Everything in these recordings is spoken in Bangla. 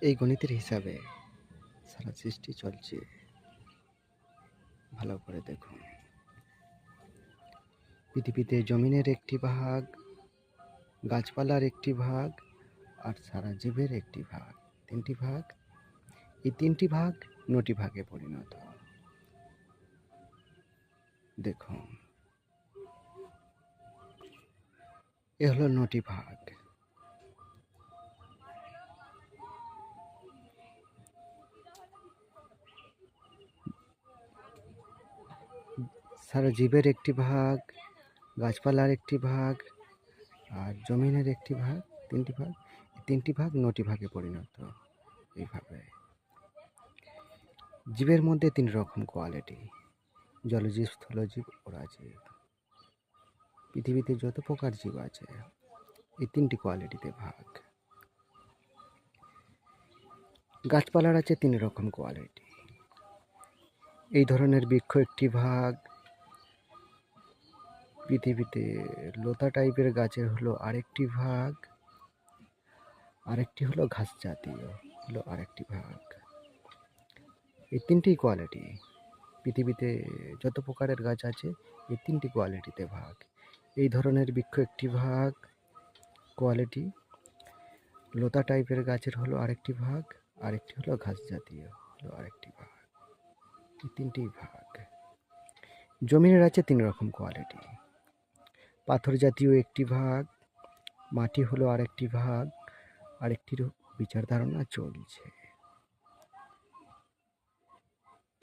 এই গণিতের হিসাবে সারা সৃষ্টি চলছে। ভালো করে দেখুন। পৃথিবীতে জমিনের একটি ভাগ, গাছপালার একটি ভাগ, আর সারা জীবের একটি ভাগ, তিনটি ভাগ। এই তিনটি ভাগ নটি ভাগে পরিণত। দেখুন। এ হলো নটি ভাগ। সারা জীবের একটি ভাগ, গাছপালার একটি ভাগ, আর জমিনের একটি ভাগ, তিনটি ভাগ তিনটি ভাগ নটি ভাগে পরিণত এইভাবে। জীবের মধ্যে তিন রকম কোয়ালিটি, জলজীব, স্থলজীব, ওরাজীব। পৃথিবীতে যত প্রকার জীব আছে, এই তিনটি কোয়ালিটিতে ভাগ। গাছপালার আছে তিন রকম কোয়ালিটি। এই ধরনের বৃক্ষ একটি ভাগ পৃথিবীতে লতা টাইপের গাছের হলো আরেকটি ভাগ, আরেকটি হলো ঘাস জাতীয়, হলো আরেকটি ভাগ। এই তিনটি কোয়ালিটি পৃথিবীতে যত প্রকারের গাছ আছে, এই তিনটি কোয়ালিটিতে ভাগ। এই ধরনের বৃক্ষ একটি ভাগ কোয়ালিটি লতা টাইপের গাছের হলো আরেকটি ভাগ, আরেকটি হলো ঘাস জাতীয়, হলো আরেকটি ভাগ। এই তিনটি ভাগ। জমিনের আছে তিন রকম কোয়ালিটি পাথর জাতীয় একটি ভাগ, মাটি হলো আরেকটি ভাগ আরেকটির বিচার ধারণা চলছে।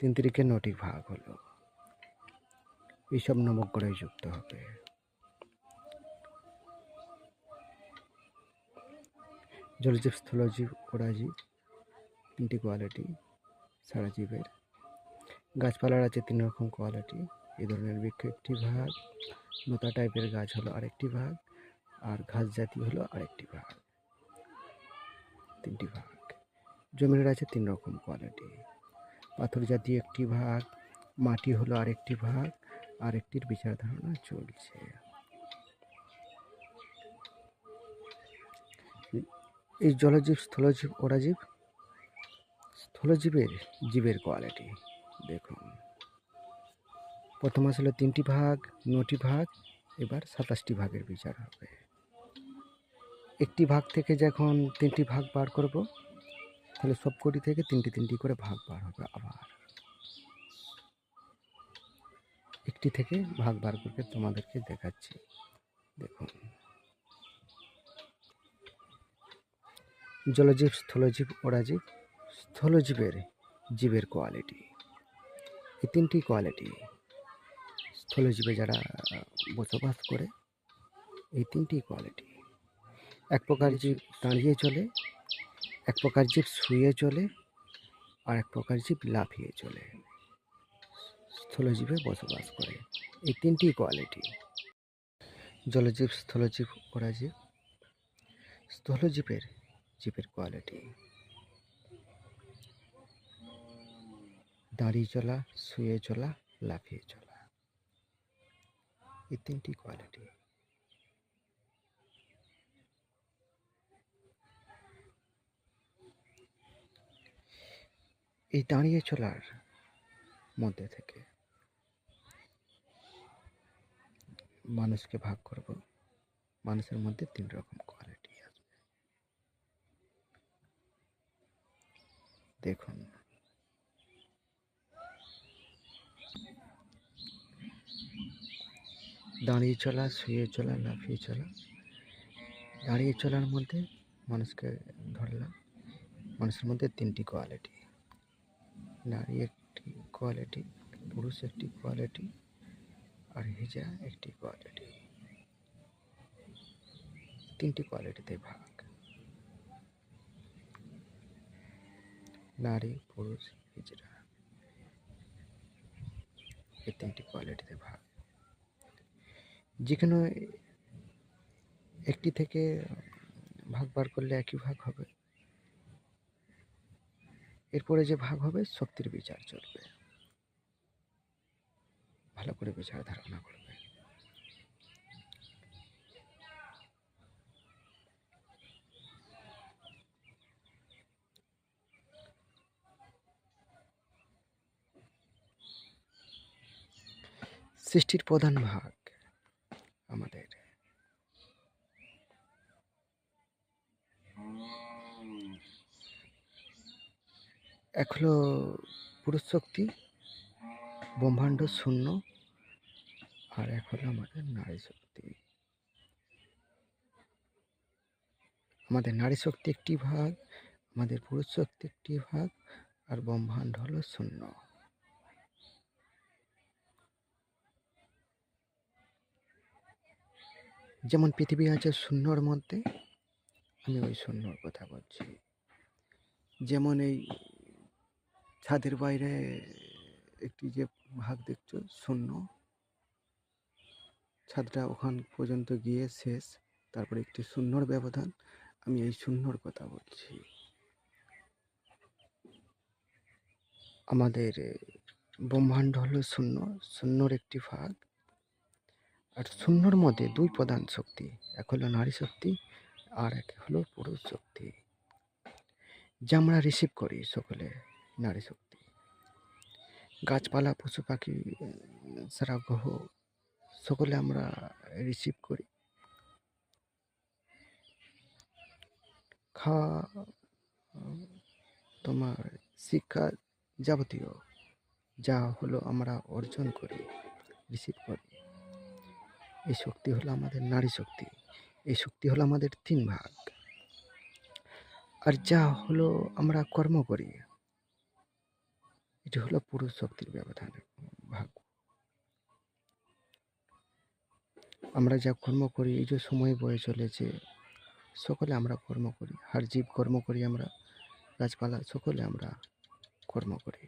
তিন তিরিকে নটি ভাগ হলো। এইসব নবগ্রহে যুক্ত হবে। জলজীব স্থলজীব ওরাজীব তিনটি কোয়ালিটি সারা জীবের গাছপালার আছে তিন রকম কোয়ালিটি। এই ধরনের বৃক্ষ একটি ভাগ লতা টাইপের গাছ হলো আরেকটি ভাগ আর ঘাস জাতীয় হলো আরেকটি ভাগ, তিনটি ভাগ। জমিনের আছে তিন রকম কোয়ালিটি পাথর জাতীয় একটি ভাগ, মাটি হলো আরেকটি ভাগ, আরেকটির বিচার ধারণা চলছে। এই জলজীব, স্থলজীব, ওরাজীব, স্থলজীবের, জীবের কোয়ালিটি দেখুন। প্রথম আসলে তিনটি ভাগ, নটি ভাগ, এবার সাতাশটি ভাগের বিচার হবে। একটি ভাগ থেকে যখন তিনটি ভাগ বার করব, তাহলে সবকটি থেকে তিনটি তিনটি করে ভাগ বার হবে আবার। একটি থেকে ভাগ বার করে তোমাদেরকে দেখাচ্ছি। দেখুন। জলজীব, স্থলজীব, ওরাজীব, স্থলজীবের, জীবের কোয়ালিটি এই তিনটি কোয়ালিটি স্থলজীবে যারা বসবাস করে, এই তিনটি কোয়ালিটি এক প্রকার জীব দাঁড়িয়ে চলে, এক প্রকার জীব শুয়ে চলে, আর এক প্রকার জীব লাফিয়ে চলে স্থলজীবে বসবাস করে। এই তিনটি কোয়ালিটি জলজীব স্থলজীব ওরাজীব স্থলজীবের জীবের কোয়ালিটি দাঁড়িয়ে চলা, শুয়ে চলা, লাফিয়ে চলা। এই তিনটি কোয়ালিটি। এই দাঁড়িয়ে চলার মধ্যে থেকে মানুষকে ভাগ করব। মানুষের মধ্যে তিন রকম কোয়ালিটি আসবে দেখুন। দাঁড়িয়ে চলা, শুয়ে চলা, লাফিয়ে চলা। দাঁড়িয়ে চলার মধ্যে মানুষকে ধরলাম। মানুষের মধ্যে তিনটি কোয়ালিটি নারী একটি কোয়ালিটি পুরুষ একটি কোয়ালিটি আর হিজা একটি কোয়ালিটি তিনটি কোয়ালিটিতে ভাগ। নারী, পুরুষ হিজরা এই তিনটি কোয়ালিটিতে ভাগ। যে কোনো একটি থেকে ভাগ বার করলে একই ভাগ হবে। এরপরে যে ভাগ হবে, শক্তির বিচার চলবে। ভালো করে বিচার ধারণা করবে। সৃষ্টির প্রধান ভাগ। আমাদের। এক হলো পুরুষ শক্তি ব্রহ্মাণ্ড শূন্য, আর এক হলো আমাদের নারী শক্তি আমাদের নারী শক্তি একটি ভাগ, আমাদের পুরুষ শক্তি একটি ভাগ, আর ব্রহ্মাণ্ড হলো শূন্য। যেমন পৃথিবী আছে শূন্যর মধ্যে, আমি ওই শূন্যর কথা বলছি। যেমন এই ছাদের বাইরে একটি যে ভাগ দেখছ, শূন্য। ছাদটা ওখান পর্যন্ত গিয়ে শেষ, তারপরে একটি শূন্যর ব্যবধান, আমি এই শূন্যর কথা বলছি। আমাদের ব্রহ্মাণ্ড হলো শূন্য, শূন্যর একটি ভাগ। আর শূন্যর মধ্যে দুই প্রধান শক্তি, এক হলো নারী শক্তি আর এক হলো পুরুষ শক্তি। যা আমরা রিসিভ করি সকলে নারী শক্তি। গাছপালা, পশু পাখি, সারা গ্রহ সকলে আমরা রিসিভ করি। খাওয়া তোমার শিক্ষা যাবতীয় যা হলো আমরা অর্জন করি রিসিভ করি। এই শক্তি হলো আমাদের নারী শক্তি। এই শক্তি হলো আমাদের তিন ভাগ। আর যা হলো আমরা কর্ম করি, এটি হলো পুরুষ শক্তির ব্যবধান ভাগ। আমরা যা কর্ম করি, এই যে সময় বয়ে চলেছে, সকলে আমরা কর্ম করি। হার জীব কর্ম করি আমরা, গাছপালা সকলে আমরা কর্ম করি।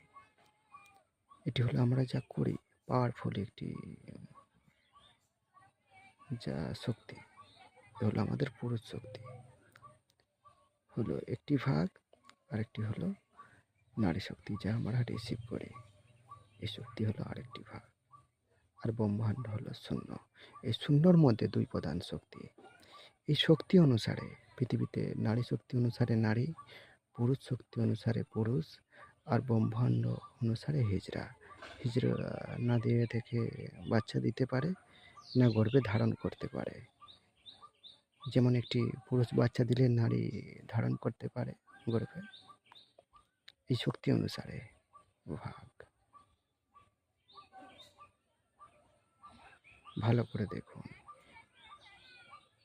এটি হলো আমরা যা করি, পাওয়ারফুল একটি যা শক্তি হলো আমাদের পুরুষ শক্তি। হলো একটি ভাগ, আরেকটি হলো নারী শক্তি, যা আমরা রিসিভ করি। এই শক্তি হলো আরেকটি ভাগ। আর ব্রহ্মাণ্ড হলো শূন্য। এই শূন্যর মধ্যে দুই প্রধান শক্তি। এই শক্তি অনুসারে পৃথিবীতে নারী শক্তি অনুসারে নারী, পুরুষ শক্তি অনুসারে পুরুষ, আর ব্রহ্মাণ্ড অনুসারে হিজড়া। হিজড়া না দিয়ে থেকে বাচ্চা দিতে পারে না গর্ভে ধারণ করতে পারে। যেমন একটি পুরুষ বাচ্চা দিলে নারী ধারণ করতে পারে গর্ভে এই শক্তি অনুসারে ভাগ। ভালো করে দেখুন।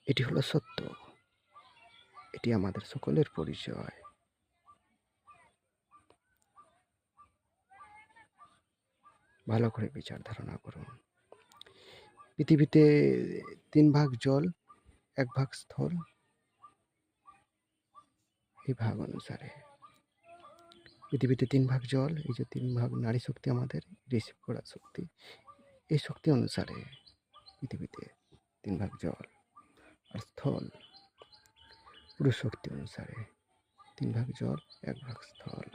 এটি হলো সত্য। এটি আমাদের সকলের পরিচয়। ভালো করে বিচার ধারণা করুন। পৃথিবীতে তিন ভাগ জল, এক ভাগ স্থল। এই ভাগ অনুসারে পৃথিবীতে তিন ভাগ জল, এই যে তিন ভাগ নারী শক্তি আমাদের, রিসিভ করা শক্তি, এই শক্তি অনুসারে পৃথিবীতে তিন ভাগ জল আর স্থল। পুরুষ শক্তি অনুসারে তিন ভাগ জল, এক ভাগ স্থল।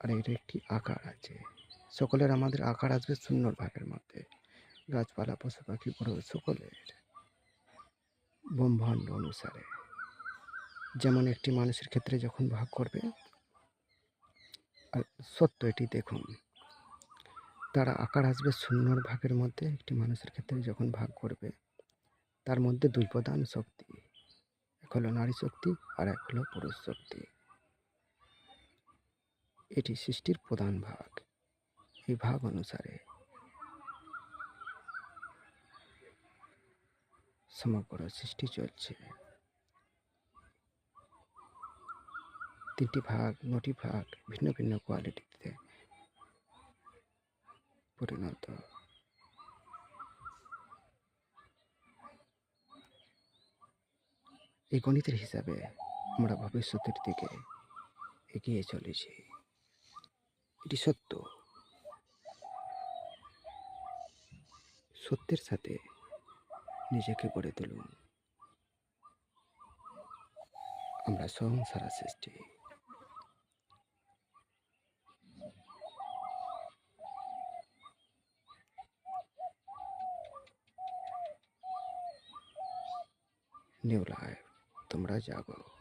আর এর একটি আকার আছে। সকলের আমাদের আকার আসবে শূন্যর ভাগের মধ্যে। গাছপালা পশু পাখি গ্রহ সকলের ব্রহ্মাণ্ড অনুসারে। যেমন একটি মানুষের ক্ষেত্রে যখন ভাগ করবে, আর সত্য এটি দেখুন, তার আকার আসবে শূন্যর ভাগের মধ্যে। একটি মানুষের ক্ষেত্রে যখন ভাগ করবে, তার মধ্যে দুই প্রধান শক্তি, এক হলো নারী শক্তি আর এক হলো পুরুষ শক্তি। এটি সৃষ্টির প্রধান ভাগ। এই ভাগ অনুসারে সমগ্র সৃষ্টি চলছে। তিনটি ভাগ, নটি ভাগ ভিন্ন ভিন্ন কোয়ালিটিতে পরিণত। এই গণিতের হিসাবে আমরা ভবিষ্যতের দিকে এগিয়ে চলেছি। এটি সত্য। সত্যের সাথে নিজেকে গড়ে তুলুন। আমরা সংসারা সৃষ্টি। নিউ লাইফ তোমরা জাগো।